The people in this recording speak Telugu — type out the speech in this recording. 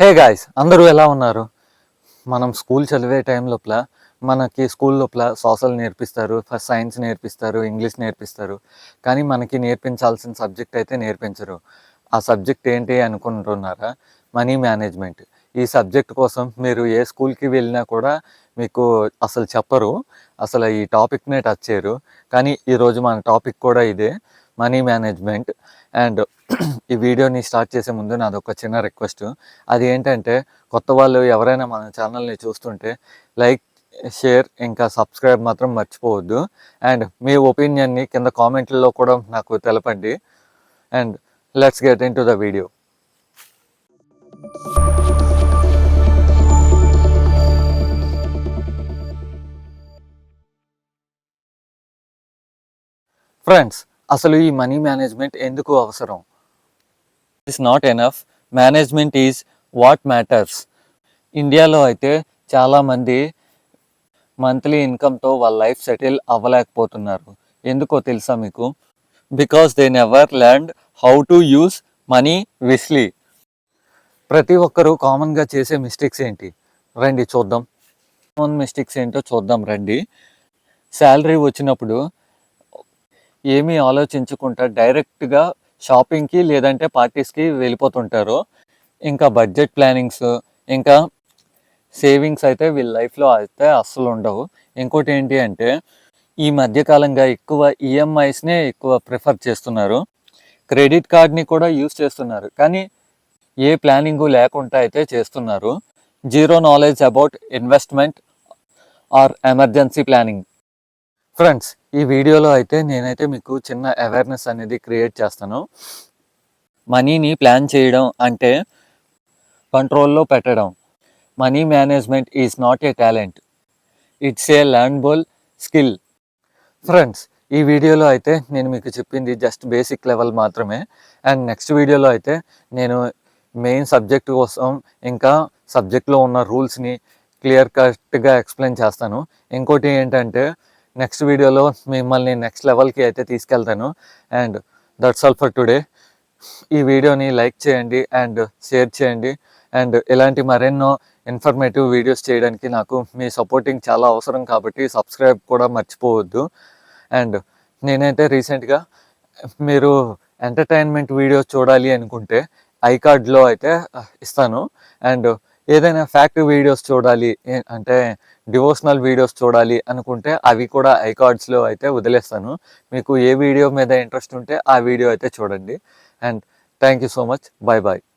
హే గాయస్ అందరూ ఎలా ఉన్నారు? మనం స్కూల్ చదివే టైం లోపల మనకి స్కూల్ లోపల సోషల్ నేర్పిస్తారు ఫస్ట్ సైన్స్ నేర్పిస్తారు ఇంగ్లీష్ నేర్పిస్తారు. కానీ మనకి నేర్పించాల్సిన సబ్జెక్ట్ అయితే నేర్పించరు. ఆ సబ్జెక్ట్ ఏంటి అనుకుంటున్నారా? మనీ మేనేజ్మెంట్ ఈ సబ్జెక్ట్ కోసం మీరు ఏ స్కూల్కి వెళ్ళినా కూడా మీకు అసలు చెప్పరు. అసలు ఈ టాపిక్నే టచ్ చేయరు. కానీ ఈరోజు మన టాపిక్ కూడా ఇదే. మనీ మేనేజ్మెంట్ అండ్ ఈ వీడియోని స్టార్ట్ చేసే ముందు నాది ఒక చిన్న రిక్వెస్ట్. అది ఏంటంటే కొత్త వాళ్ళు ఎవరైనా మన ఛానల్ని చూస్తుంటే లైక్ షేర్ ఇంకా సబ్స్క్రైబ్ మాత్రం మర్చిపోవద్దు. అండ్ మీ ఒపీనియన్ని కింద కామెంట్లలో కూడా నాకు తెలపండి. And let's get into the video. Friends అసలు ఈ మనీ మేనేజ్మెంట్ ఎందుకు అవసరం? It's not enough management is what matters ఇండియాలో అయితే చాలామంది మంత్లీ ఇన్కమ్తో వాళ్ళ లైఫ్ సెటిల్ అవ్వలేకపోతున్నారు. ఎందుకో తెలుసా మీకు? Because they never learn how to use money wisely ప్రతి ఒక్కరూ కామన్గా చేసే మిస్టేక్స్ ఏంటి? రండి చూద్దాం. కామన్ మిస్టేక్స్ ఏంటో చూద్దాం రండి. శాలరీ వచ్చినప్పుడు ఏమీ ఆలోచించకుండా డైరెక్ట్గా షాపింగ్కి లేదంటే పార్టీస్కి వెళ్ళిపోతుంటారు. ఇంకా బడ్జెట్ ప్లానింగ్స్ ఇంకా సేవింగ్స్ అయితే వీళ్ళ లైఫ్లో అయితే అస్సలు ఉండవు. ఇంకోటి ఏంటి అంటే ఈ మధ్యకాలంగా ఎక్కువ ఈఎంఐస్నే ఎక్కువ ప్రిఫర్ చేస్తున్నారు. క్రెడిట్ కార్డ్ని కూడా యూస్ చేస్తున్నారు. కానీ ఏ ప్లానింగ్ లేకుండా అయితే చేస్తున్నారు. Zero knowledge about investment or emergency planning. Friends ఈ వీడియోలో అయితే నేనైతే మీకు చిన్న అవేర్నెస్ అనేది క్రియేట్ చేస్తాను. మనీని ప్లాన్ చేయడం అంటే కంట్రోల్లో పెట్టడం. Money management is not a talent it's a learnable skill friends ఈ వీడియోలో అయితే నేను మీకు చెప్పింది జస్ట్ బేసిక్ లెవెల్ మాత్రమే. అండ్ నెక్స్ట్ వీడియోలో అయితే నేను మెయిన్ సబ్జెక్ట్ కోసం ఇంకా సబ్జెక్ట్లో ఉన్న రూల్స్ని క్లియర్ కట్గా ఎక్స్ప్లెయిన్ చేస్తాను. ఇంకోటి ఏంటంటే నెక్స్ట్ వీడియోలో మిమ్మల్ని నెక్స్ట్ లెవెల్కి అయితే తీసుకెళ్తాను. And that's all for today ఈ వీడియోని లైక్ చేయండి అండ్ షేర్ చేయండి. అండ్ ఇలాంటి మరెన్నో ఇన్ఫర్మేటివ్ వీడియోస్ చేయడానికి నాకు మీ సపోర్టింగ్ చాలా అవసరం కాబట్టి సబ్స్క్రైబ్ కూడా మర్చిపోవద్దు. అండ్ నేనైతే రీసెంట్గా మీరు ఎంటర్టైన్మెంట్ వీడియోస్ చూడాలి అనుకుంటే ఐకార్డ్లో అయితే ఇస్తాను. అండ్ ఏదైనా ఫ్యాక్ట్ వీడియోస్ చూడాలి అంటే డివోషనల్ వీడియోస్ చూడాలి అనుకుంటే అవి కూడా ఐకార్డ్స్లో అయితే వదిలేస్తాను. మీకు ఏ వీడియో మీద ఇంట్రెస్ట్ ఉంటే ఆ వీడియో అయితే చూడండి. And thank you so much bye bye